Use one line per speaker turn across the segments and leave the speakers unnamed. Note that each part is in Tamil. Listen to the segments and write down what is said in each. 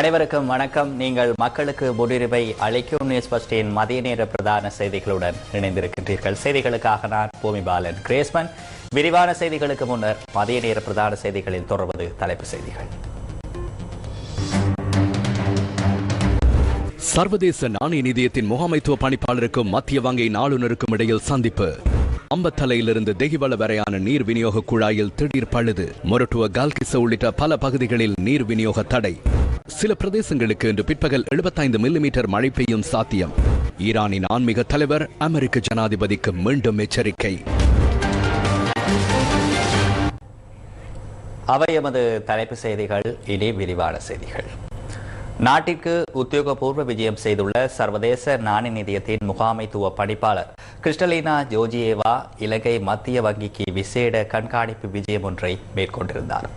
அனைவருக்கும் வணக்கம். நீங்கள் மக்களுக்கு முன்னுரிமை அளிக்கும் நியூஸ் பஸ்டின் மதிய நேர பிரதான செய்திகளுடன் இணைந்திருக்கின்றீர்கள். செய்திகளுக்காக நான் பூமி பாலன் கிரேஸ்மன். விரிவான செய்திகளுக்கு முன்னர் மதிய நேர பிரதான செய்திகளில் தொடர்வது தலைப்பு செய்திகள்.
சர்வதேச நாணய நிதியத்தின் முகாமைத்துவ பணிப்பாளருக்கும் மத்திய வங்கியின் ஆளுநருக்கும் இடையில் சந்திப்பு. அம்பத்தலையிலிருந்து தெகிவள வரையான நீர் விநியோக குழாயில் திடீர் பழுது. மொரட்டுவ கால்கிச உள்ளிட்ட பல பகுதிகளில் நீர் விநியோக தடை. சில பிரதேசங்களுக்கு இன்று பிற்பகல் 75 மில்லிமீட்டர் மழை பெய்யும் சாத்தியம். ஈரானின் ஆன்மீக தலைவர் அமெரிக்க ஜனாதிபதிக்கு மீண்டும் எச்சரிக்கை.
அவை எமது தலைப்பு செய்திகள் இனி விரிவான செய்திகள். நாட்டிற்கு உத்தியோகபூர்வ விஜயம் செய்துள்ள சர்வதேச நாணய நிதியத்தின் முகாமைத்துவ பணிப்பாளர் கிறிஸ்டலினா ஜோஜியேவா இலங்கை மத்திய வங்கிக்கு விசேட கண்காணிப்பு விஜயம் ஒன்றை மேற்கொண்டிருந்தார்.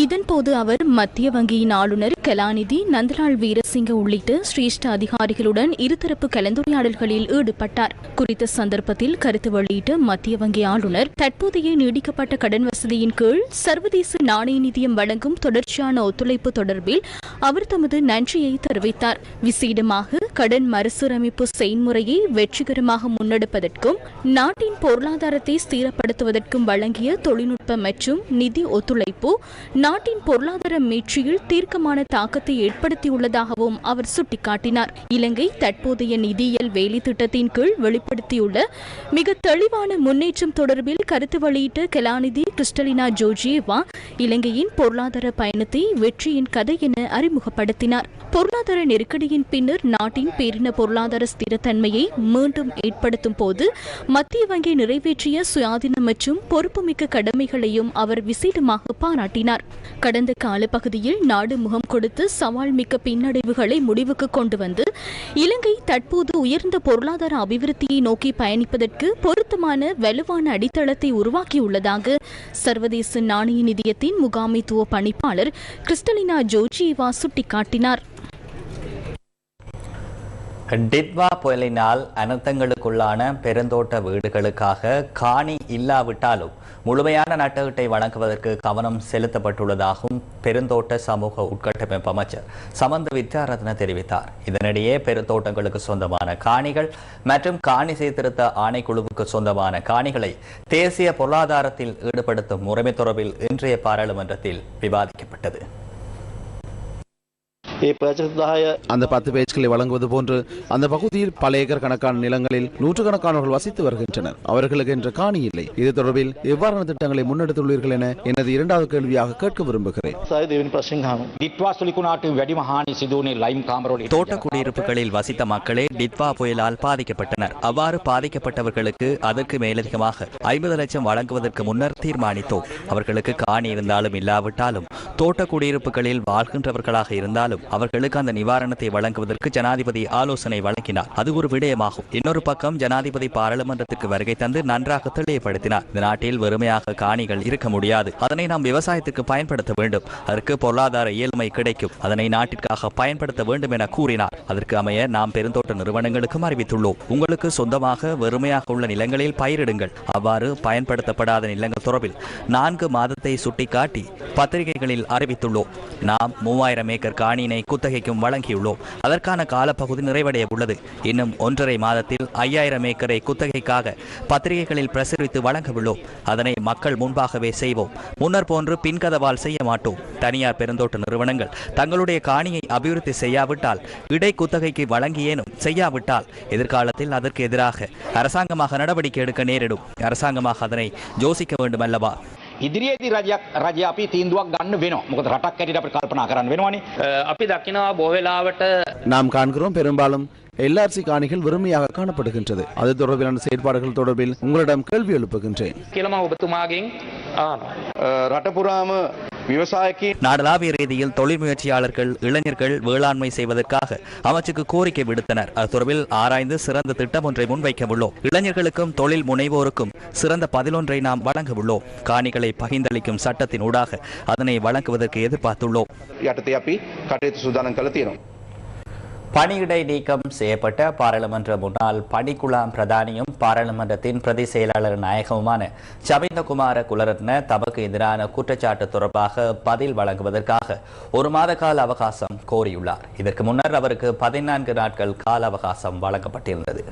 இதன்போது அவர் மத்திய வங்கியின் ஆளுநர் கலாநிதி நந்தலால் வீரசிங்க உள்ளிட்ட சிரேஷ்ட அதிகாரிகளுடன் இருதரப்பு கலந்துரையாடல்களில் ஈடுபட்டார். குறித்த சந்தர்ப்பத்தில் கருத்து வெளியிட்ட மத்திய வங்கி ஆளுநர் தற்போதைய நீடிக்கப்பட்ட கடன் வசதியின் கீழ் சர்வதேச நாணய நிதியம் வழங்கும் தொடர்ச்சியான ஒத்துழைப்பு தொடர்பில் அவர் தமது நன்றியை தெரிவித்தார். விசேடமாக கடன் மறுசீரமைப்பு செயல்முறையை வெற்றிகரமாக முன்னெடுப்பதற்கும் நாட்டின் பொருளாதாரத்தை ஸ்திரப்படுத்துவதற்கும் வழங்கிய தொழில்நுட்ப மற்றும் நிதி ஒத்துழைப்பு நாட்டின் பொருளாதார மீட்சியில் தீர்க்கமான தாக்கத்தை ஏற்படுத்தியுள்ளதாகவும் அவர் சுட்டிக்காட்டினார். இலங்கை தற்போதைய நிதியியல் வேலை திட்டத்தின் கீழ் வெளிப்படுத்தியுள்ள மிக தெளிவான முன்னேற்றம் தொடர்பில் கருத்து வெளியிட்ட கலாநிதி கிறிஸ்டலினா ஜோர்ஜியேவா இலங்கையின் பொருளாதார பயணத்தை வெற்றியின் கதை என அறிமுகப்படுத்தினார். பொருளாதார நெருக்கடியின் பின்னர் நாட்டின் பேரின பொருளாதார ஸ்திரத்தன்மையை மீண்டும் ஏற்படுத்தும் போது மத்திய வங்கி நிறைவேற்றிய சுயாதீனம் மற்றும் பொறுப்புமிக்க கடமைகளையும் அவர் விசேடமாக பாராட்டினார். கடந்த காலப்பகுதியில் நாடு முகம் கொடுத்து சவால் மிக்க பின்னடைவுகளை முடிவுக்கு கொண்டு வந்து இலங்கை தற்போது உயர்ந்த பொருளாதார அபிவிருத்தியை நோக்கி பயணிப்பதற்கு பொருத்தமான வலுவான அடித்தளத்தை உருவாக்கியுள்ளதாக சர்வதேச நாணய நிதியத்தின் முகாமைத்துவ பணிப்பாளர் கிறிஸ்டலினா ஜோர்ஜியேவா சுட்டிக்காட்டினார்.
டிட்வா புயலினால் அனர்த்தங்களுக்குள்ளான பெருந்தோட்ட வீடுகளுக்காக காணி இல்லாவிட்டாலும் முழுமையான நட்டகட்டை வழங்குவதற்கு கவனம் செலுத்தப்பட்டுள்ளதாகவும் பெருந்தோட்ட சமூக உட்கட்டமைப்பு அமைச்சர் சமந்த வித்யாரத்ன தெரிவித்தார். இதனிடையே பெருந்தோட்டங்களுக்கு சொந்தமான காணிகள் மற்றும் காணி சீர்திருத்த ஆணைக்குழுவுக்கு சொந்தமான காணிகளை தேசிய பொருளாதாரத்தில் ஈடுபடுத்தும் முறைமை தொடர்பில் இன்றைய பாராளுமன்றத்தில் விவாதிக்கப்பட்டது.
அந்த பத்து பேச்சுக்களை வழங்குவது போன்று அந்த பகுதியில் பல ஏக்கர் கணக்கான நிலங்களில் நூற்றுக்கணக்கானவர்கள் வசித்து வருகின்றனர். அவர்களுக்கு என்று காணி இல்லை. இது தொடர்பில் எவ்வாறான திட்டங்களை முன்னெடுத்துள்ளீர்கள் என எனது இரண்டாவது கேள்வியாக கேட்க விரும்புகிறேன்.
தோட்ட குடியிருப்புகளில் வசித்த மக்களே டிட்வா புயலால் பாதிக்கப்பட்டனர். அவ்வாறு பாதிக்கப்பட்டவர்களுக்கு அதற்கு மேலதிகமாக ஐம்பது லட்சம் வழங்குவதற்கு முன்னர் தீர்மானித்தோம். அவர்களுக்கு காணி இருந்தாலும் இல்லாவிட்டாலும் தோட்ட குடியிருப்புகளில் வாழ்கின்றவர்களாக இருந்தாலும் அவர்களுக்கு அந்த நிவாரணத்தை வழங்குவதற்கு ஜனாதிபதி ஆலோசனை வழங்கினார். அது ஒரு விடயமாகும். இன்னொரு பக்கம் ஜனாதிபதி பாராளுமன்றத்துக்கு வருகை தந்து நன்றாக தெளிவுபடுத்தினார். இந்த நாட்டில் வெறுமையாக காணிகள் இருக்க முடியாது. அதனை நாம் விவசாயத்துக்கு பயன்படுத்த வேண்டும். அதற்கு பொருளாதார இயல்மை கிடைக்கும். அதனை நாட்டிற்காக பயன்படுத்த வேண்டும் என கூறினார். அதற்கு அமைய நாம் பெருந்தோட்ட நிறுவனங்களுக்கும் அறிவித்துள்ளோம். உங்களுக்கு சொந்தமாக வெறுமையாக உள்ள நிலங்களில் பயிரிடுங்கள். அவ்வாறு பயன்படுத்தப்படாத நிலங்கள் தொடர்பில் நான்கு மாதத்தை சுட்டிக்காட்டி பத்திரிகைகளில் அறிவித்துள்ளோம். நாம் மூவாயிரம் ஏக்கர் காணியினை குத்தகைக்கும் வழங்கியுள்ளோம். அதற்கான காலப்பகுதி நிறைவடைய உள்ளது. இன்னும் ஒன்றரை மாதத்தில் ஐயாயிரம் ஏக்கரை குத்தகைக்காக பத்திரிகைகளில் பிரசுரித்து வழங்கவுள்ளோம். அதனை மக்கள் முன்பாகவே செய்வோம். முன்னர் போன்று பின்கதவால் செய்ய மாட்டோம். தனியார் பெருந்தோட்ட நிறுவனங்கள் தங்களுடைய காணியை அபிவிருத்தி செய்யாவிட்டால் இடை குத்தகைக்கு வழங்கியேனும் செய்யாவிட்டால் எதிர்காலத்தில் அதற்கு எதிராக அரசாங்கமாக நடவடிக்கை எடுக்க நேரிடும். அரசாங்கமாக அதனை யோசிக்க வேண்டும் அல்லவா
ඉදිරියේදී රජයක් රජ අපි තීන්දුවක් ගන්න වෙනවා මොකද රටක් ඇටියට අපි කල්පනා කරන්න වෙනවානේ
අපි දකිනවා බොවෙලාවට
நாம் காண்கிறோம் பெரும்பாலும் எல்ஆர்சி காணிகள் வெறுமையாக காணப்படுகின்றது அது தொடர்பிலான செயற்பாடுகள் தொடர்பில் உங்களிடம் கேள்வி எழுப்புகின்றேன்
කියලම ඔබතුමාගෙන් ආන.
රටපුරාම விவசாயிக்கு
நாடளாவிய ரீதியில் தொழில் முயற்சியாளர்கள் இளைஞர்கள் வேளாண்மை செய்வதற்காக அமைச்சுக்கு கோரிக்கை விடுத்தனர். அது ஆராய்ந்து சிறந்த திட்டம் ஒன்றை முன்வைக்க உள்ளோம் இளைஞர்களுக்கும் தொழில் முனைவோருக்கும் சிறந்த பதிலொன்றை நாம் வழங்க உள்ளோம் காணிகளை பகிர்ந்தளிக்கும் சட்டத்தின் ஊடாக அதனை வழங்குவதற்கு எதிர்பார்த்துள்ளோம். பணியிடை நீக்கம் செய்யப்பட்ட பாராளுமன்ற முன்னாள் பணிக்குழாம் பிரதானியும் பாராளுமன்றத்தின் பிரதி செயலாளர் நாயகமுமான சமிந்தகுமார குலரத்ன தமக்கு எதிரான குற்றச்சாட்டு தொடர்பாக பதில் வழங்குவதற்காக ஒரு மாத கால அவகாசம் கோரியுள்ளார். இதற்கு முன்னர் அவருக்கு பதினான்கு நாட்கள் கால அவகாசம் வழங்கப்பட்டிருந்தது.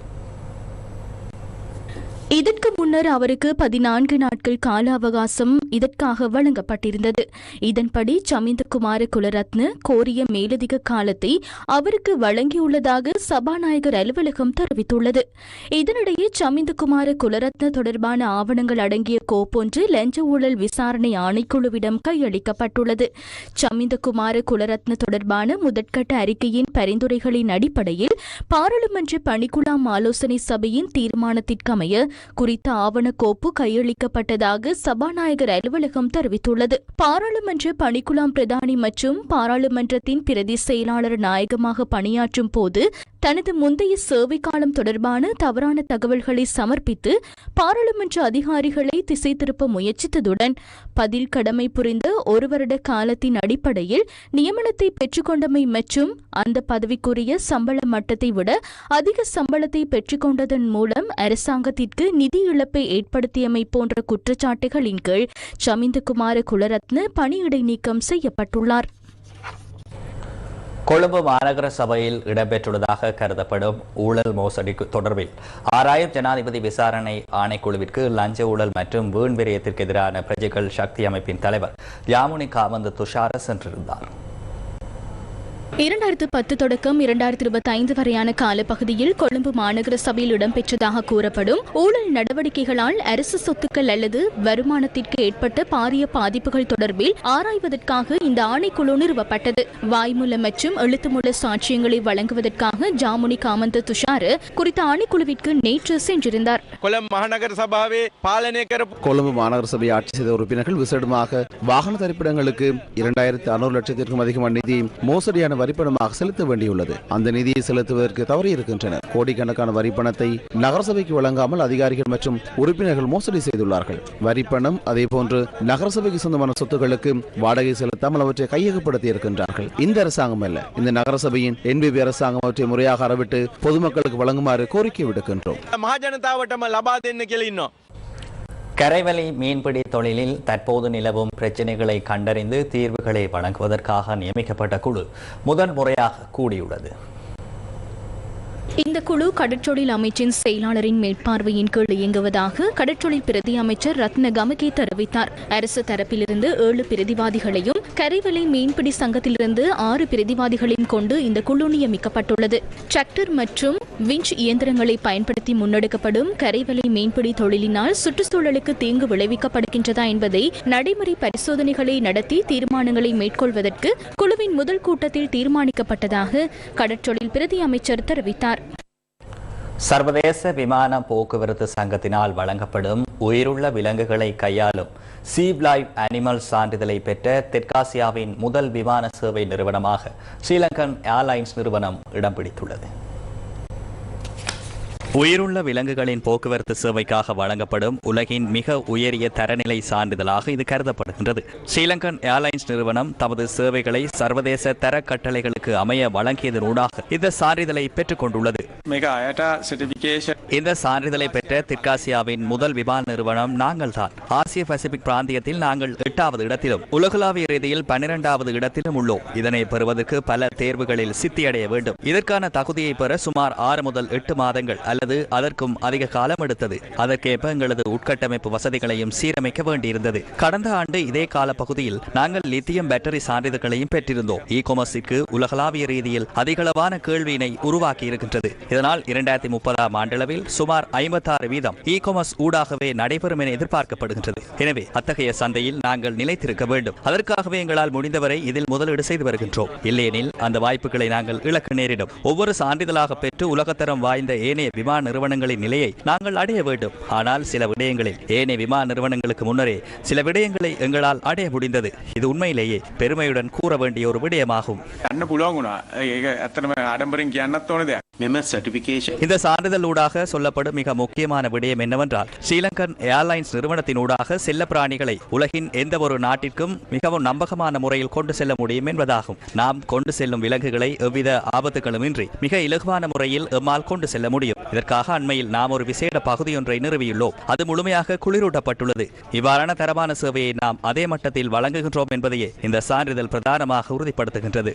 இதற்கு முன்னர் அவருக்கு பதினான்கு நாட்கள் கால அவகாசம் இதற்காக வழங்கப்பட்டிருந்தது. இதன்படி சமிந்தகுமார குலரத்ன கோரிய மேலதிக காலத்தை அவருக்கு வழங்கியுள்ளதாக சபாநாயகர் அலுவலகம் தெரிவித்துள்ளது. இதனிடையே சமிந்தகுமார குலரத்ன தொடர்பான ஆவணங்கள் அடங்கிய கோப்பொன்று லஞ்ச ஊழல் விசாரணை ஆணைக்குழுவிடம் கையளிக்கப்பட்டுள்ளது. சமிந்தகுமார குலரத்ன தொடர்பான முதற்கட்ட அறிக்கையின் பரிந்துரைகளின் அடிப்படையில் பாராளுமன்ற பணிக்குழாம் ஆலோசனை சபையின் தீர்மானத்திற்கமைய குறித்த ஆவணக்கோப்பு கையளிக்கப்பட்டதாக சபாநாயகர் அலுவலகம் தெரிவித்துள்ளது. பாராளுமன்ற பணிக்குழாம் பிரதானி மற்றும் பாராளுமன்றத்தின் பிரதி செயலாளர் நாயகமாக பணியாற்றும் போது தனது முந்தைய சேவை காலம் தொடர்பான தவறான தகவல்களை சமர்ப்பித்து பாராளுமன்ற அதிகாரிகளை திசை திருப்ப முயற்சித்ததுடன் பதில் கடமை புரிந்த ஒரு வருட காலத்தின் அடிப்படையில் நியமனத்தை பெற்றுக்கொண்டமை மற்றும் அந்த பதவிக்குரிய சம்பள மட்டத்தை விட அதிக சம்பளத்தை பெற்றுக்கொண்டதன் மூலம் அரசாங்கத்திற்கு நிதி இழப்பை ஏற்படுத்தியமை போன்ற குற்றச்சாட்டுகளின் கீழ் சமிந்தகுமார குலரத்ன பணியிடை நீக்கம் செய்யப்பட்டுள்ளார்.
கொழும்பு மாநகர சபையில் இடம்பெற்றுள்ளதாக கருதப்படும் ஊழல் மோசடி தொடர்பில் ஆறாயிரம் ஜனாதிபதி விசாரணை ஆணைக்குழுவிற்கு லஞ்ச ஊழல் மற்றும் வீண் விரயத்திற்கு எதிரான பிரஜைகள் சக்தி அமைப்பின் தலைவர் யாமுனி காமந்த துஷார சென்றிருந்தார்.
இரண்டாயிரத்து பத்து தொடக்கம் இரண்டாயிரத்தி இருபத்தி ஐந்து வரையான காலப்பகுதியில் கொழும்பு மாநகர சபையில் இடம்பெற்றதாக கூறப்படும் ஊழல் நடவடிக்கைகளால் அரசு சொத்துக்கள் அல்லது வருமானத்திற்கு ஏற்பட்ட பாரிய பாதிப்புகள் தொடர்பில் ஆராய்வதற்காக இந்த ஆணைக்குழு நிறுவப்பட்டது. வாய்மூல மற்றும் எழுத்துமூல சாட்சியங்களை வழங்குவதற்காக ஜாமுனி காமந்த துஷாரு குறித்த ஆணைக்குழுவிற்கு நேற்று சென்றிருந்தார்.
கொழும்பு மாநகர சபாவே பாலனை
கொழும்பு மாநகர சபை ஆட்சி செய்த உறுப்பினர்கள் விசேடமாக வாகன தரிப்பிடங்களுக்கு இரண்டாயிரத்தி அறுநூறு லட்சத்திற்கும் அதிகமான நிதி மோசடியான வரி வரிப்பணமாக செலுத்த வேண்டியுள்ளது. அந்த நிதியை செலுத்துவதற்கு தவறியிருக்கின்றனர் கோடிக்கணக்கான வரிப்பணத்தை நகரசபைக்கு வழங்காமல் அதிகாரிகள் மற்றும் உறுப்பினர்கள் மோசடி செய்துள்ளார்கள். வரிப்பணம் அதேபோன்று நகரசபைக்கு சொந்தமான சொத்துக்களுக்கு வாடகை செலுத்தாமல் அவற்றை கையகப்படுத்தி இருக்கின்றார்கள் இந்த அரசாங்கம் அல்ல. இந்த நகரசபையின் என்பிபி அரசாங்கம் அவற்றை முறையாக அறவிட்டு பொதுமக்களுக்கு வழங்குமாறு கோரிக்கை விடுக்கின்றோம்.
மகாஜனதாவட்டம் லபாத் என்ன கேள்வி
கரைவலி மீன்பிடி தொழிலில் தற்போது நிலவும் பிரச்சினைகளை கண்டறிந்து தீர்வுகளை வழங்குவதற்காக நியமிக்கப்பட்ட குழு முதன் முறையாக கூடியுள்ளது.
இந்த குழு கடற்றொழில் அமைச்சின் செயலாளரின் மேற்பார்வையின் கீழ் இயங்குவதாக கடற்றொழில் பிரதி அமைச்சர் ரத்ன கமகே தெரிவித்தார் அரசு தரப்பிலிருந்து ஏழு பிரதிவாதிகளையும் கரைவலை மீன்பிடி சங்கத்திலிருந்து ஆறு பிரதிவாதிகளையும் கொண்டு இந்த குழு நியமிக்கப்பட்டுள்ளது. டிராக்டர் மற்றும் விஞ்ச் இயந்திரங்களை பயன்படுத்தி முன்னெடுக்கப்படும் கரைவலை மீன்பிடி தொழிலினால் சுற்றுச்சூழலுக்கு தீங்கு விளைவிக்கப்படுகின்றதா என்பதை நடைமுறை பரிசோதனைகளை நடத்தி தீர்மானங்களை மேற்கொள்வதற்கு குழுவின் முதல் கூட்டத்தில் தீர்மானிக்கப்பட்டதாக கடற்றொழில் பிரதி அமைச்சர் தெரிவித்தார்.
சர்வதேச விமான போக்குவரத்து சங்கத்தினால் வழங்கப்படும் உயிருள்ள விலங்குகளை கையாளும் சீப் லைவ் அனிமல் சான்றிதழை பெற்ற தெற்காசியாவின் முதல் விமான சேவை நிறுவனமாக ஸ்ரீலங்கன் ஏர்லைன்ஸ் நிறுவனம் இடம் பிடித்துள்ளது. உயிருள்ள விலங்குகளின் போக்குவரத்து சேவைக்காக வழங்கப்படும் உலகின் மிக உயரிய தரநிலை சான்றிதழாக இது கருதப்படுகின்றது. ஸ்ரீலங்கன் ஏர்லைன்ஸ் நிறுவனம் தமது சேவைகளை சர்வதேச தர கட்டளைகளுக்கு அமைய வழங்கியதனூடாக இந்த சான்றிதழை பெற்றுக் கொண்டுள்ளது. இந்த சான்றிதழை பெற்ற தெற்காசியாவின் முதல் விமான நிறுவனம் நாங்கள் தான் ஆசிய பசிபிக் பிராந்தியத்தில் நாங்கள் எட்டாவது இடத்திலும் உலகளாவிய ரீதியில் பன்னிரண்டாவது இடத்திலும் உள்ளோம். இதனை பெறுவதற்கு பல தேர்வுகளில் சித்தியடைய வேண்டும். இதற்கான தகுதியை பெற சுமார் ஆறு முதல் எட்டு மாதங்கள் அல்ல அதற்கும் அதிக காலம் எடுத்தது. அதற்கேற்ப எங்களது உட்கட்டமைப்பு வசதிகளையும் சீரமைக்க வேண்டியிருந்தது. கடந்த ஆண்டு இதே கால பகுதியில் நாங்கள் லித்தியம் பேட்டரி சான்றிதழ்களையும் பெற்றிருந்தோம். இ கொமர்ஸிற்கு உலகளாவிய ரீதியில் அதிகளவான கேள்வியினை உருவாக்கி இருக்கின்றது. இதனால் இரண்டாயிரத்தி முப்பதாம் ஆண்டளவில் சுமார் ஐம்பத்தாறு வீதம் இ காமர்ஸ் ஊடாகவே நடைபெறும் என எதிர்பார்க்கப்படுகின்றது. எனவே அத்தகைய சந்தையில் நாங்கள் நிலைத்திருக்க வேண்டும். அதற்காகவே எங்களால் முடிந்தவரை இதில் முதலீடு செய்து வருகின்றோம். இல்லையெனில் அந்த வாய்ப்புகளை நாங்கள் இழக்க நேரிடும். ஒவ்வொரு சான்றிதழாக பெற்று உலகத்தரம் வாய்ந்த ஏனைய விமான விமான நிறுவனங்களின் நிலையை நாங்கள் அடைய வேண்டும். ஆனால் சில விடயங்களில் ஏனைய விமான நிறுவனங்களுக்கு முன்னரே சில விடயங்களை எங்களால் அடைய முடிந்தது. இது உண்மையிலேயே பெருமையுடன் கூற வேண்டிய ஒரு விடயமாகும். இந்த சான்றிதழூடாக சொல்லப்படும் மிக முக்கியமான விடயம் என்னவென்றால் ஸ்ரீலங்கன் ஏர்லைன்ஸ் நிறுவனத்தினூடாக செல்ல பிராணிகளை உலகின் எந்த ஒரு நாட்டிற்கும் மிகவும் நம்பகமான முறையில் கொண்டு செல்ல முடியும் என்பதாகும். நாம் கொண்டு செல்லும் விலங்குகளை எவ்வித ஆபத்துகளுமின்றி மிக இலகுவான முறையில் எம்மால் கொண்டு செல்ல முடியும். இதற்காக அண்மையில் நாம் ஒரு விசேட பகுதியொன்றை நிறுவியுள்ளோம். அது முழுமையாக குளிரூட்டப்பட்டுள்ளது. இவ்வாறான தரமான சேவையை நாம் அதே மட்டத்தில் வழங்குகின்றோம் என்பதையே இந்த சான்றிதழ் பிரதானமாக உறுதிப்படுத்துகின்றது.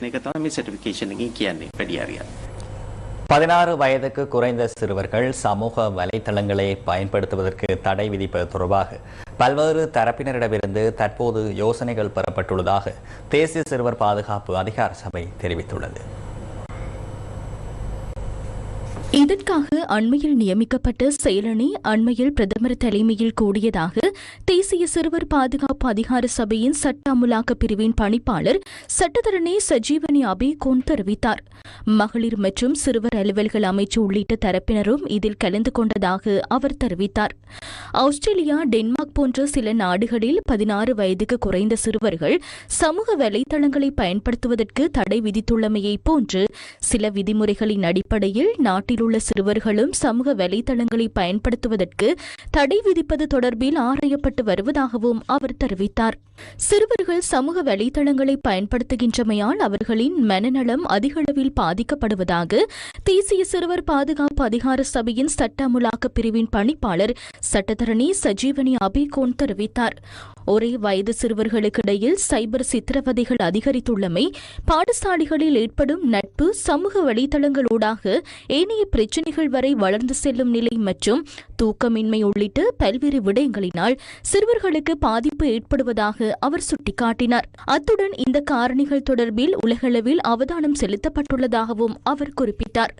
பதினாறு வயதுக்கு குறைந்த சிறுவர்கள் சமூக வலைதளங்களை பயன்படுத்துவதற்கு தடை விதிப்பது தொடர்பாக பல்வேறு தரப்பினரிடமிருந்து தற்போது யோசனைகள் பெறப்பட்டுள்ளதாக தேசிய சிறுவர் பாதுகாப்பு அதிகார சபை தெரிவித்துள்ளது.
இதற்காக அண்மையில் நியமிக்கப்பட்ட செயலணி அண்மையில் பிரதமர் தலைமையில் கூடியதாக தேசிய சிறுவர் பாதுகாப்பு அதிகார சபையின் சட்ட அமுலாக்க பிரிவின் பணிப்பாளர் சட்டத்தரணி சஜீவனி அபேகோன் தெரிவித்தார். மகளிர் மற்றும் சிறுவர் அலுவல்கள் அமைச்சு உள்ளிட்ட தரப்பினரும் இதில் கலந்து கொண்டதாக அவர் தெரிவித்தார். ஆஸ்திரேலியா டென்மார்க் போன்ற சில நாடுகளில் பதினாறு வயதுக்கு குறைந்த சிறுவர்கள் சமூக வலைதளங்களை பயன்படுத்துவதற்கு தடை விதித்துள்ளமையை போன்று சில விதிமுறைகளின் அடிப்படையில் நாட்டில் உள்ள சிறுவர்களும் சமூக வலைதளங்களை பயன்படுத்துவதற்கு தடை விதிப்பது தொடர்பில் ஆராயப்பட்டு வருவதாகவும் அவர் தெரிவித்தார். சிறுவர்கள் சமூக வலைதளங்களை பயன்படுத்துகின்றமையால் அவர்களின் மனநலம் அதிகளவில் பாதிக்கப்படுவதாக தேசிய சிறுவர் பாதுகாப்பு அதிகார சபையின் சட்ட அமுலாக்க பிரிவின் பணிப்பாளர் சட்டத்தரணி சஜீவனி அபிகோன் தெரிவித்தார். ஒரே வயது சிறுவர்களுக்கிடையில் சைபர் சித்திரவதைகள் அதிகரித்துள்ளமை பாடசாலைகளில் ஏற்படும் நட்பு சமூக வலைதளங்களூடாக ஏனைய பிரச்சினைகள் வரை வளர்ந்து செல்லும் நிலை மற்றும் தூக்கமின்மை உள்ளிட்ட பல்வேறு விடயங்களினால் சிறுவர்களுக்கு பாதிப்பு ஏற்படுவதாக அவர் சுட்டிக்காட்டினார். அத்துடன் இந்த காரணிகள் தொடர்பில் உலகளவில் அவதானம் செலுத்தப்பட்டுள்ளதாகவும் அவர் குறிப்பிட்டார்.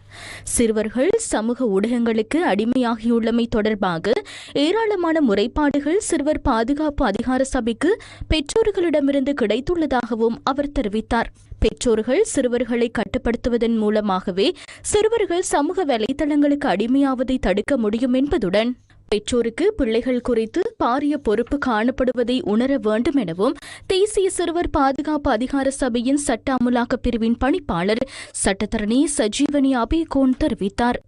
சிறுவர்கள் சமூக ஊடகங்களுக்கு அடிமையாகியுள்ளமை தொடர்பாக ஏராளமான முறைப்பாடுகள் சிறுவர் பாதுகாப்பு அதிகார சபைக்கு பெற்றோர்களிடமிருந்து கிடைத்துள்ளதாகவும் அவர் தெரிவித்தார். பெற்றோர்கள் சிறுவர்களை கட்டுப்படுத்துவதன் மூலமாகவே சிறுவர்கள் சமூக வலைதளங்களுக்கு அடிமையாவதை தடுக்க முடியும் என்பதுடன் பெற்றோருக்கு பிள்ளைகள் குறித்து பாரிய பொறுப்பு காணப்படுவதை உணர வேண்டும் எனவும் தேசிய சிறுவர் பாதுகாப்பு அதிகார சபையின் சட்ட அமுலாக்க பிரிவின் பணிப்பாளர் சட்டத்தரணி சஜீவனி அபேகோன் தெரிவித்தார்.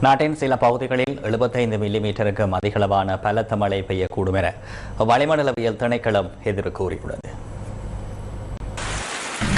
நாட்டின் சில பகுதிகளில் எழுபத்தைந்து மில்லிமீட்டருக்கு அதிகளவான பலத்த மழை பெய்யக்கூடும் என வளிமண்டலவியல் திணைக்களம் எதிர்கூறியுள்ளது.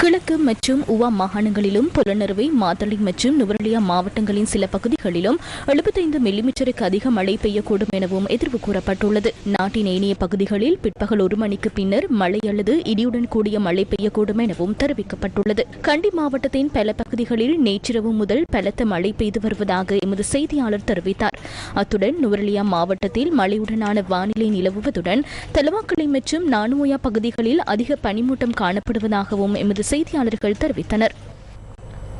கிழக்கு மற்றும் உவா மாகாணங்களிலும் புலனறுவை மாத்தளை மற்றும் நுவரலியா மாவட்டங்களின் சில பகுதிகளிலும் எழுபத்தைந்து மில்லிமீட்டருக்கு அதிக மழை பெய்யக்கூடும் எனவும் எதிர்வு கூறப்பட்டுள்ளது. நாட்டின் ஏனைய பகுதிகளில் பிற்பகல் ஒரு மணிக்கு பின்னர் மழை அல்லது இடியுடன் கூடிய மழை பெய்யக்கூடும் எனவும் தெரிவிக்கப்பட்டுள்ளது. கண்டி மாவட்டத்தின் பல பகுதிகளில் நேற்றிரவு முதல் பலத்த மழை பெய்து வருவதாக எமது செய்தியாளர் தெரிவித்தார். அத்துடன் நுவரலியா மாவட்டத்தில் மழையுடனான வானிலை நிலவுவதுடன் தலவாக்கலை மற்றும் நானுயா பகுதிகளில் அதிக பனிமூட்டம் காணப்படுவதாகவும் எமது செய்தியாளர்கள் தெரிவித்தனர்.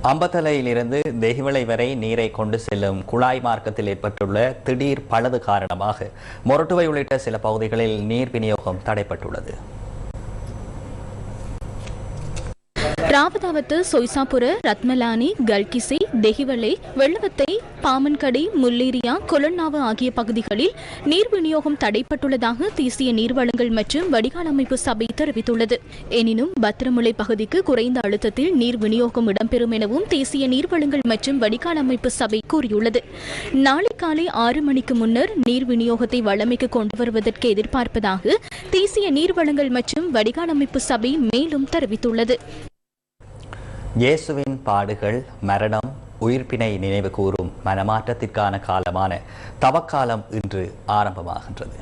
அம்பத்தலையிலிருந்து தெஹிவளை வரை நீரை கொண்டு செல்லும் குழாய் மார்க்கத்தில் ஏற்பட்டுள்ள திடீர் பழுது காரணமாக மொரட்டுவை உள்ளிட்ட சில பகுதிகளில் நீர் விநியோகம் தடைப்பட்டுள்ளது
ராவதாவத்து சொய்சாபுர ரத்மலானி கல்கிசி தெஹிவளை வெள்ளவத்தை பாமன்கடை முல்லேரியா கொலன்னாவு ஆகிய பகுதிகளில் நீர் விநியோகம் தடைப்பட்டுள்ளதாக தேசிய நீர்வளங்கள் மற்றும் வடிகால் அமைப்பு சபை தெரிவித்துள்ளது. எனினும் பத்திரமுலை பகுதிக்கு குறைந்த அழுத்தத்தில் நீர் விநியோகம் இடம்பெறும் எனவும் தேசிய நீர்வளங்கள் மற்றும் வடிகால் அமைப்பு சபை கூறியுள்ளது. நாளை காலை ஆறு மணிக்கு முன்னர் நீர் விநியோகத்தை வளமைக்கு கொண்டு வருவதற்கு எதிர்பார்ப்பதாக தேசிய நீர்வளங்கள் மற்றும் வடிகால் அமைப்பு சபை மேலும் தெரிவித்துள்ளது.
இயேசுவின் பாடுகள் மரணம் உயிர்ப்பினை நினைவு கூறும் மனமாற்றத்திற்கான காலமான தவக்காலம் இன்று ஆரம்பமாகின்றது.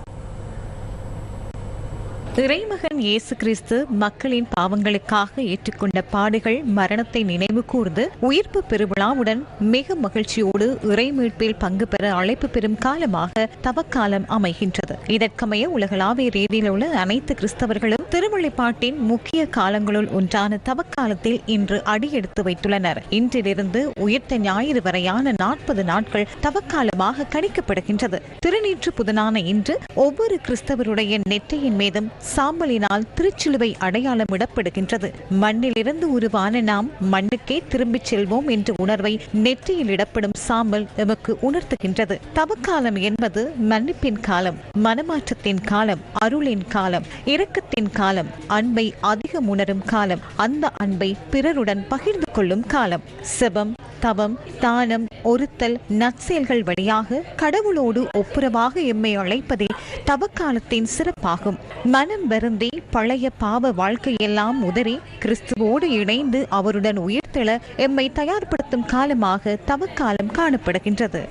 இறைமகன் இயேசு கிறிஸ்து மக்களின் பாவங்களுக்காக ஏற்றுக்கொண்ட பாடுகள் மரணத்தை நினைவு கூர்ந்து உயிர்ப்பு பெருவிழாவுடன் மிக மகிழ்ச்சியோடு இறைமீட்பில் பங்கு பெற அழைப்பு பெறும் காலமாக தவக்காலம் அமைகின்றது. இதற்கமைய உலகளாவிய ரீதியில் உள்ள அனைத்து கிறிஸ்தவர்களும் திருவள்ளிப்பாட்டின் முக்கிய காலங்களுள் ஒன்றான தவக்காலத்தில் இன்று அடியெடுத்து வைத்துள்ளனர். இன்றிலிருந்து உயிர்த்த ஞாயிறு வரையான நாற்பது நாட்கள் தவக்காலமாக கணிக்கப்படுகின்றது. திருநீற்று புதனான இன்று ஒவ்வொரு கிறிஸ்தவருடைய நெற்றியின் மீதும் சாம்பலினால் திருச்சிலுவை அடையாளமிடப்படுகின்றது மண்ணிலிருந்து உருவான நாம் மண்ணுக்கே திரும்பிச் செல்வோம் என்ற உணர்வை நெற்றியில் இடப்படும் சாம்பல் எமக்கு உணர்த்துகின்றது. தவக்காலம் என்பது மன்னிப்பின் காலம் மனமாற்றத்தின் காலம் அருளின் காலம் இரக்கத்தின் காலம் அன்பை அதிகம் உணரும் காலம் அந்த அன்பை பிறருடன் பகிர்ந்து கொள்ளும் காலம். செபம் தவம் தானம் ஒருத்தல் நற்செயல்கள் வழியாக கடவுளோடு ஒப்புரவாக எம்மை அழைப்பதே தவக்காலத்தின் சிறப்பாகும். மன மனம் வருந்தி பழைய பாவ வாழ்க்கையெல்லாம் உதறி கிறிஸ்துவோடு இணைந்து அவருடன் உயிர்த்தெழ எம்மை தயார்படுத்தும் காலமாக தவக்காலம் காணப்படுகின்றது.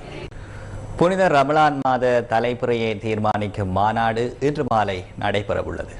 புனித ரமலான் மாத தலைப்புறையை தீர்மானிக்கும் மாநாடு இன்று மாலை நடைபெறவுள்ளது.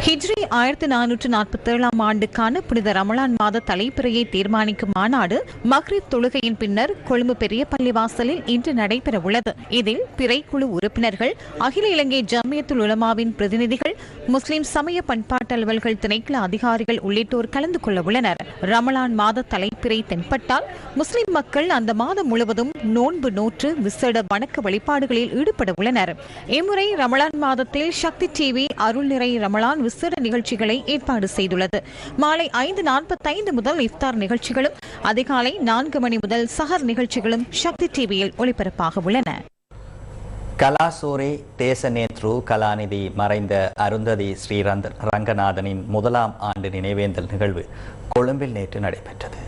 ஹிஜ்ரி ஆயிரத்தி நானூற்று நாற்பத்தி ஏழாம் ஆண்டுக்கான புனித ரமலான் மாத தலைப்பிறையை தீர்மானிக்கும் மாநாடு மக்ரிப் தொழுகையின் பின்னர் கொழும்பு பெரிய பள்ளிவாசலில் இன்று நடைபெற உள்ளது இதில் பிறைக்குழு உறுப்பினர்கள் அகில இலங்கை ஜம்மியத்துல் உலமாவின் பிரதிநிதிகள் முஸ்லிம் சமய பண்பாட்டு அலுவல்கள் திணைக்கள அதிகாரிகள் உள்ளிட்டோர் கலந்து கொள்ள உள்ளனர் ரமலான் மாத தலைப்பிறை தென்பட்டால் முஸ்லிம் மக்கள் அந்த மாதம் முழுவதும் நோன்பு நோற்று விசேட வணக்க வழிபாடுகளில் ஈடுபட உள்ளனர் இம்முறை ரமலான் மாதத்தில் சக்தி டிவி அருள் நிறை ரமலான் சிறு நிகழ்ச்சிகளை ஏற்பாடு செய்துள்ளது. மாலை ஐந்து நாற்பத்தைந்து முதல் இஃப்தார் நிகழ்ச்சிகளும் அதிகாலை நான்கு மணி முதல் சஹர் நிகழ்ச்சிகளும் சக்தி டிவியில் ஒளிபரப்பாக உள்ளன.
கலாசூரி தேசநேத்ரு கலாநிதி மறைந்த அருந்ததி ஸ்ரீரந்த ரங்கநாதனின் முதலாம் ஆண்டு நினைவேந்தல் நிகழ்வு கொழும்பில் நேற்று நடைபெற்றது.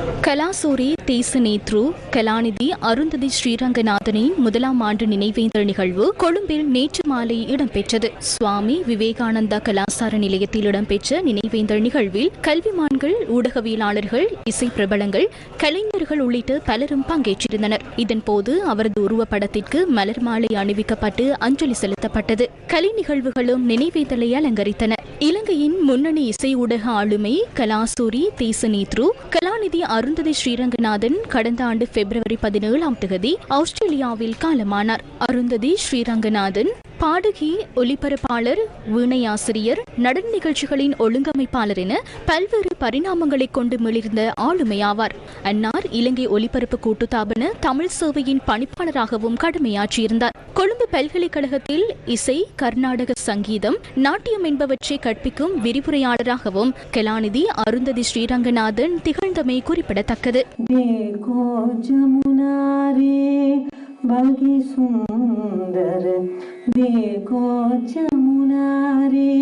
கலாசூரி தேசநேத்ரு கலாநிதி அருந்ததி ஸ்ரீரங்கநாதனின் முதலாம் ஆண்டு நினைவேந்தல் நிகழ்வு கொழும்பில் நேற்று மாலை இடம்பெற்றது. சுவாமி விவேகானந்தா கலாசார நிலையத்தில் இடம்பெற்ற நினைவேந்தல் நிகழ்வில் கல்விமான்கள் ஊடகவியலாளர்கள் இசை பிரபலங்கள் கலைஞர்கள் உள்ளிட்ட பலரும் பங்கேற்றிருந்தனர். இதன்போது அவரது உருவப்படத்திற்கு மலர் மாலை அணிவிக்கப்பட்டு அஞ்சலி செலுத்தப்பட்டது. கலை நிகழ்வுகளும் நினைவேந்தலை அலங்கரித்தன. இலங்கையின் முன்னணி இசை ஊடக ஆளுமை கலாசூரி தேசநேத்ரு கலாநிதி அருந்ததி ஸ்ரீரங்கநாதன் கடந்த ஆண்டு பிப்ரவரி பதினேழாம் தேதி ஆஸ்திரேலியாவில் காலமானார். அருந்ததி ஸ்ரீரங்கநாதன் பாடகி ஒலிபரப்பாளர் வீணையாசிரியர் நடன நிகழ்ச்சிகளின் ஒழுங்கமைப்பாளர் என பல்வேறு பரிணாமங்களை கொண்டு மிளிர்ந்த ஆளுமையாவார். அன்னார் இலங்கை ஒலிபரப்பு கூட்டுத்தாபன தமிழ் சேவையின் பணிப்பாளராகவும் கடமையாற்றியிருந்தார். கொழும்பு பல்கலைக்கழகத்தில் இசை கர்நாடக சங்கீதம் நாட்டியம் என்பவற்றை கற்பிக்கும் விரிவுரையாளராகவும் கலாநிதி அருந்ததி ஸ்ரீரங்கநாதன் திகழ்ந்தமை குறிப்பிடத்தக்கது.
பல்கி சுந்தர தேகோ ஜமுனாரே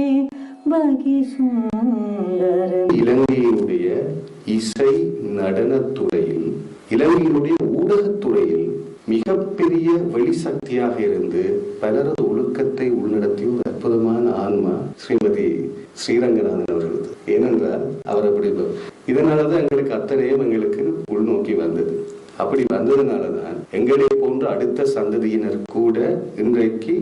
பல்கி சுந்தர
இலங்கையினுடைய இசை நடனத்துறையில் இலங்கையினுடைய ஊடகத்துறையில் மிகப்பெரிய வெளிசக்தியாக இருந்து பலரது ஒழுக்கத்தை உள்நடத்திய ஒரு அற்புதமான ஆன்மா ஸ்ரீமதி ஸ்ரீரங்கநாதன் அவர்களது. ஏனென்றால் அவர் அப்படி இதனாலதான் எங்களுக்கு அத்தனையும் எங்களுக்கு உள்நோக்கி வந்தது. அப்படி வந்ததுனால தான் எங்களை போன்ற அடுத்த சந்ததியினர் கூட இன்றைக்கு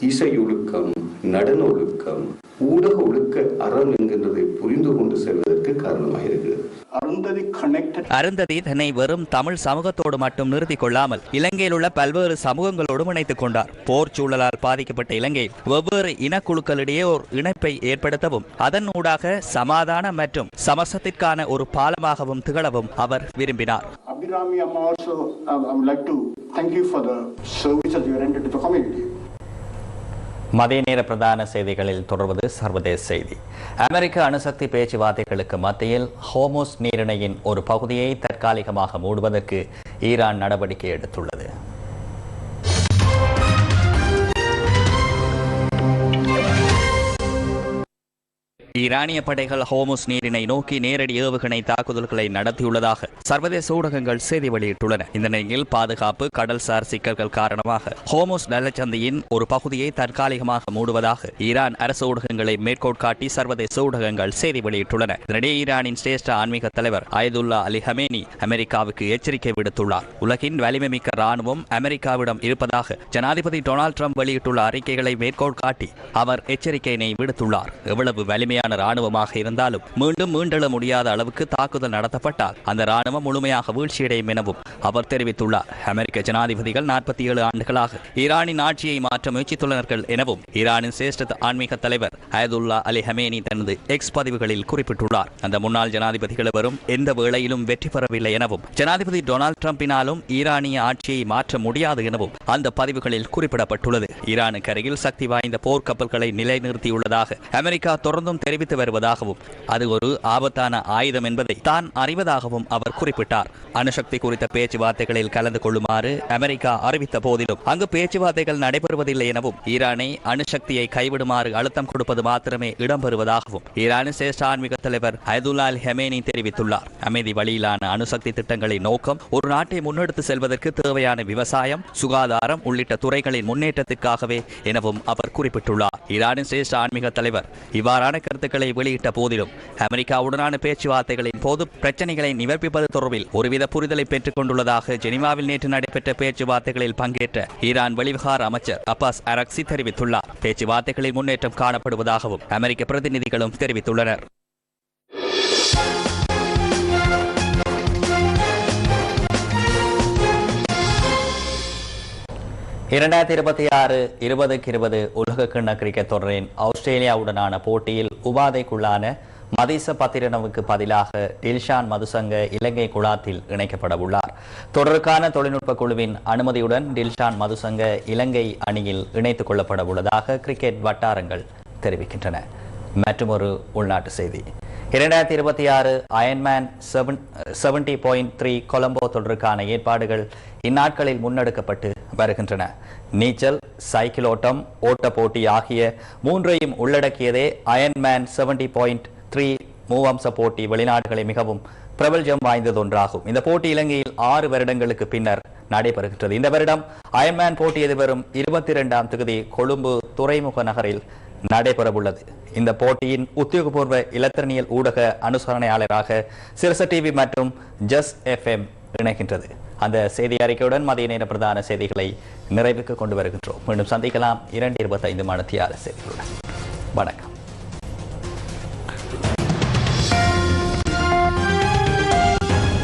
இசை ஒழுக்கம் நடன ஒழுக்கம் ஊடக ஒழுக்க அறம் என்கின்றதை புரிந்து கொண்டு செல்வதற்கு காரணமாக இருக்கிறது.
அருந்ததி
தன்னை வெறும் தமிழ் சமூகத்தோடு மட்டும் நிறுத்திக் கொள்ளாமல் இலங்கையில் உள்ள பல்வேறு சமூகங்களோடும் இணைத்துக் கொண்டார். போர் சூழலால் பாதிக்கப்பட்ட இலங்கை வெவ்வேறு இனக்குழுக்களிடையே ஒரு இணைப்பை ஏற்படுத்தவும் அதன் ஊடாக சமாதானம் மற்றும் சமசத்திற்கான ஒரு பாலமாகவும் திகழவும் அவர் விரும்பினார்.
uh, I would like to thank you for the service that you rendered to the community.
மதிய நேர பிரதான செய்திகளில் தொடர்வது சர்வதேச செய்தி. அமெரிக்க அணுசக்தி பேச்சுவார்த்தைகளுக்கு மத்தியில் ஹோமோஸ் நீரிணையின் ஒரு பகுதியை தற்காலிகமாக மூடுவதற்கு ஈரான் நடவடிக்கை எடுத்துள்ளது. ஈரானிய படைகள் ஹோமுஸ் நீரினை நோக்கி நேரடி ஏவுகணை தாக்குதல்களை நடத்தியுள்ளதாக சர்வதேச ஊடகங்கள் செய்தி வெளியிட்டுள்ளன. இந்த நிலையில் பாதுகாப்பு கடல்சார் சிக்கல்கள் காரணமாக ஹோமுஸ் நலச்சந்தையின் ஒரு பகுதியை தற்காலிகமாக மூடுவதாக ஈரான் அரசு ஊடகங்களை மேற்கோள் காட்டி சர்வதேச ஊடகங்கள் செய்தி வெளியிட்டுள்ளன. இதனிடையே ஈரானின் சிரேஷ்ட ஆன்மீக தலைவர் அயதுல்லா அலி ஹமேனி அமெரிக்காவுக்கு எச்சரிக்கை விடுத்துள்ளார். உலகின் வலிமைமிக்க ராணுவம் அமெரிக்காவிடம் இருப்பதாக ஜனாதிபதி டொனால்ட் ட்ரம்ப் வெளியிட்டுள்ள அறிக்கைகளை மேற்கோள் காட்டி அவர் எச்சரிக்கையினை விடுத்துள்ளார். எவ்வளவு வலிமையான வலிமையான ராணுவமாக இருந்தாலும் மீண்டும் மீண்டெழ முடியாத அளவுக்கு தாக்குதல் நடத்தப்பட்டால் அந்த ராணுவம் முழுமையாக வீழ்ச்சியடையும் எனவும் அவர் தெரிவித்துள்ளார். அமெரிக்க ஜனாதிபதிகள் நாற்பத்தி ஏழு ஆண்டுகளாக ஈரானின் ஆட்சியை மாற்ற முயற்சித்துள்ளனர்கள் எனவும் ஈரானின் சிரேஷ்ட ஆன்மீக தலைவர் அயதுல்லா அலி ஹமேனி தனது எக்ஸ் பதிவுகளில் குறிப்பிட்டுள்ளார். அந்த முன்னாள் ஜனாதிபதிகள் வரும் எந்த வேளையிலும் வெற்றி பெறவில்லை எனவும் ஜனாதிபதி டொனால்டு டிரம்பினாலும் ஈரானிய ஆட்சியை மாற்ற முடியாது எனவும் அந்த பதிவுகளில் குறிப்பிடப்பட்டுள்ளது. ஈரானுக்கு அருகில் சக்தி வாய்ந்த போர்க்கப்பல்களை நிலைநிறுத்தியுள்ளதாக அமெரிக்கா தொடர்ந்தும் தெரிவித்து வருவதாகவும் அது ஒரு ஆபத்தான ஆயுதம் என்பதை தான் அறிவதாகவும் அவர் குறிப்பிட்டார். அணுசக்தி குறித்த பேச்சுவார்த்தைகளில் கலந்து கொள்ளுமாறு அமெரிக்கா அறிவித்த போதிலும் அங்கு பேச்சுவார்த்தைகள் நடைபெறுவதில்லை எனவும் ஈரானை அணுசக்தியை கைவிடுமாறு அழுத்தம் கொடுப்பது மாத்திரமே இடம்பெறுவதாகவும் ஈரானின் சிரேஷ்ட ஆன்மீக தலைவர் அயதுல்லா ஹெமேனி தெரிவித்துள்ளார். அமைதி வழியிலான அணுசக்தி திட்டங்களின் நோக்கம் ஒரு நாட்டை முன்னெடுத்து செல்வதற்கு தேவையான விவசாயம் சுகாதாரம் உள்ளிட்ட துறைகளின் முன்னேற்றத்திற்காகவே எனவும் அவர் குறிப்பிட்டுள்ளார். ஈரானின் சிரேஷ்ட ஆன்மீக தலைவர் இவ்வாறான கருத்துக்கள் வெளியிட்ட போதிலும் அமெரிக்காவுடனான பேச்சுவார்த்தைகளின் போது பிரச்சனைகளை நிவர்ப்பிப்பது தொடர்பில் ஒருவித புரிதலை பெற்றுக் கொண்டுள்ளதாக ஜெனீவாவில் நேற்று நடைபெற்ற பேச்சுவார்த்தைகளில் பங்கேற்ற ஈரான் வெளிவகார அமைச்சர் அப்பாஸ் அரக்சி தெரிவித்துள்ளார். பேச்சுவார்த்தைகளில் முன்னேற்றம் காணப்படுவதாகவும் அமெரிக்க பிரதிநிதிகளும் தெரிவித்துள்ளனர். இரண்டாயிரத்தி இருபத்தி ஆறு இருபதுக்கு இருபது உலக கிண்ண கிரிக்கெட் தொடரின் ஆஸ்திரேலியாவுடனான போட்டியில் உபாதைக்குள்ளான மதிச பத்திரனவுக்கு பதிலாக டில்ஷான் மதுசங்க இலங்கை குழாத்தில் இணைக்கப்பட உள்ளார். தொடருக்கான தொழில்நுட்ப குழுவின் அனுமதியுடன் டில்ஷான் மதுசங்க இலங்கை அணியில் இணைத்துக் கொள்ளப்பட உள்ளதாக கிரிக்கெட் வட்டாரங்கள் தெரிவிக்கின்றன. மற்றும் ஒரு உள்நாட்டு செய்தி. இரண்டாயிரத்தி இருபத்தி ஆறு Ironman seven seventy point three Colombo தொடருக்கான ஏற்பாடுகள் இந்நாட்களில் முன்னெடுக்கப்பட்டு வருகின்றன. நீச்சல் சைக்கிள் ஓட்டம் ஓட்ட போட்டி ஆகிய மூன்றையும் உள்ளடக்கியதே அயன்மேன் செவன்டி பாயிண்ட் த்ரீ மூவம்ச போட்டி வெளிநாடுகளை மிகவும் பிரபல்ஜம் வாய்ந்தது ஒன்றாகும். இந்த போட்டி இலங்கையில் ஆறு வருடங்களுக்கு பின்னர் நடைபெறுகின்றது. இந்த வருடம் அயன்மேன் போட்டி எதிர்வரும் இருபத்தி இரண்டாம் தேதி கொழும்பு துறைமுக நகரில் நடைபெறவுள்ளது. இந்த போட்டியின் உத்தியோகபூர்வ இலத்திரனியல் ஊடக அனுசரணையாளராக சிரச டிவி மற்றும் ஜஸ் எஃப்எம் இணைகின்றது. அந்த செய்தி அறிக்கையுடன் மதிய நேர பிரதான செய்திகளை நிறைவுக்கு கொண்டு வருகின்றோம். மீண்டும் சந்திக்கலாம் இரண்டு இருபத்தைந்து மணத்தியால செய்திகளுடன். வணக்கம்.